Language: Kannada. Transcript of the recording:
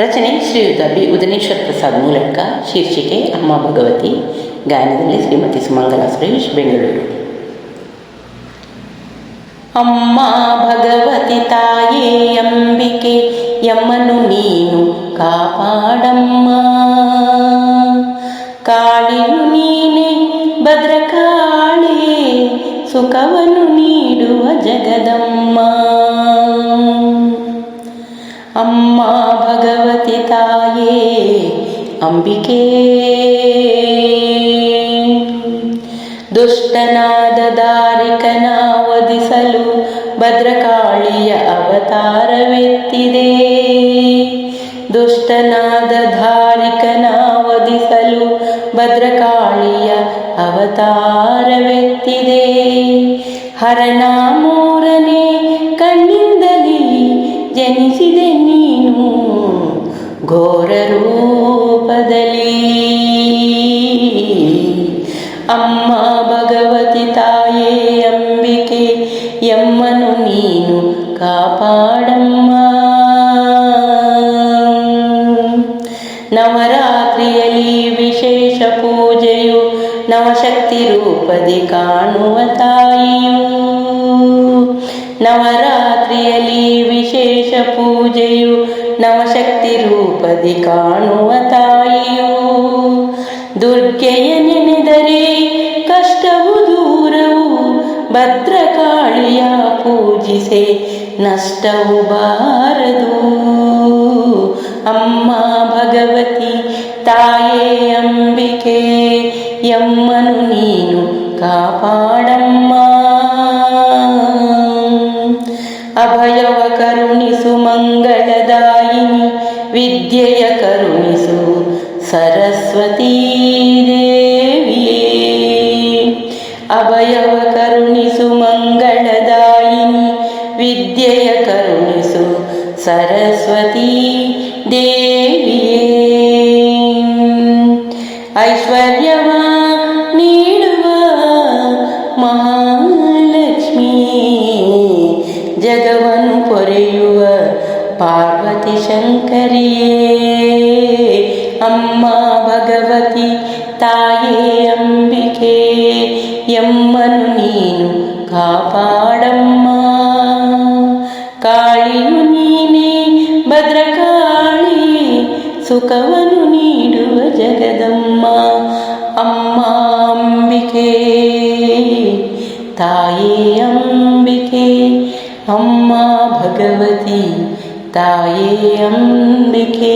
ರಚನೆ ಶ್ರೀಯುತ ಬಿ ಉದನೇಶ್ವರ ಪ್ರಸಾದ್ ಮೂಲಕ ಶೀರ್ಷಿಕೆ ಅಮ್ಮ ಭಗವತಿ, ಗಾಯನದಲ್ಲಿ ಶ್ರೀಮತಿ ಸುಮಂಗಲ ಸುರೇಶ್ ಬೆಂಗಳೂರು ಅಮ್ಮ ಭಗವತಿ ತಾಯೇ ಅಂಬಿಕೆ ಯಮ್ಮನು ನೀನು ಕಾಪಾಡಮ್ಮ. ಕಾಳಿಯು ನೀನೆ, ಭದ್ರಕಾಳಿ, ಸುಖವನ್ನು ನೀಡುವ ಜಗದಮ್ಮ. ಅಮ್ಮ ಭಗವತಿ ತಾಯೇ ಅಂಬಿಕೆ. ದುಷ್ಟನಾದ ದಾರಿಕನ ವಧಿಸಲು ಭದ್ರಕಾಳಿಯ ಅವತಾರವೆತ್ತಿದೆ. ದುಷ್ಟನಾದ ಧಾರಿಕನ ವಧಿಸಲು ಭದ್ರಕಾಳಿಯ ಅವತಾರವೆತ್ತಿದೆ. ಹರನ ಮೂರನೇ ಕಣ್ಣಿಂದಲೇ ಜನಿಸಿದೆ ನೀನು. ಘೋರ ರೂಪದಲ್ಲಿ ಅಮ್ಮ ಭಗವತಿ ತಾಯೇ ಅಂಬಿಕೆ, ಎಮ್ಮನು ನೀನು ಕಾಪಾಡಮ್ಮ. ನವರಾತ್ರಿಯಲ್ಲಿ ವಿಶೇಷ ಪೂಜೆಯು ನವಶಕ್ತಿ ರೂಪದಿ ಕಾಣುವ ತಾಯಿಯು. ನವರಾತ್ರಿಯಲ್ಲಿ ವಿಶೇಷ ಪೂಜೆಯು ನವಶಕ್ತಿ ರೂಪದಿ ಕಾಣುವ ತಾಯಿಯು. ದುರ್ಗೆಯ ನೆನೆದರೆ ಕಷ್ಟವು ದೂರವು, ಭದ್ರಕಾಳಿಯ ಪೂಜಿಸೆ ನಷ್ಟವು ಬಾರದು. ಅಮ್ಮ ಭಗವತಿ, ತಾಯೇ ಅಂಬಿಕೆ ಎಮ್ಮನು ನೀನು ಕಾಪಾಡಮ್ಮ. ಅಭಯವ ಕರುಣಿಸು ಮಂಗಳದಾಯಿನಿ ವಿದ್ಯೆಯ ಕರುಣಿಸು ಸರಸ್ವತೀ ದೇವಿಯೇ ಅಭಯವ ಕರುಣಿಸು ಮಂಗಳದಾಯಿನಿ ವಿದ್ಯೆಯ ಕರುಣಿಸು ಸರಸ್ವತೀ ದೇವಿಯೇ ಪಾರ್ವತಿ ಶಂಕರಿಯೇ ಅಮ್ಮ ಭಗವತಿ ತಾಯೇ ಅಂಬಿಕೆ ಎಮ್ಮನು ನೀನು ಕಾಪಾಡಮ್ಮ ಕಾಳಿಯು ನೀನೇ ಭದ್ರಕಾಳಿ ಸುಖವನ್ನು ನೀಡುವ ಜಗದಮ್ಮ ಅಮ್ಮ ಅಂಬಿಕೆ ತಾಯೇ ಅಂಬಿಕೆ ಅಮ್ಮ തായേ അമ്മയ്ക്കേ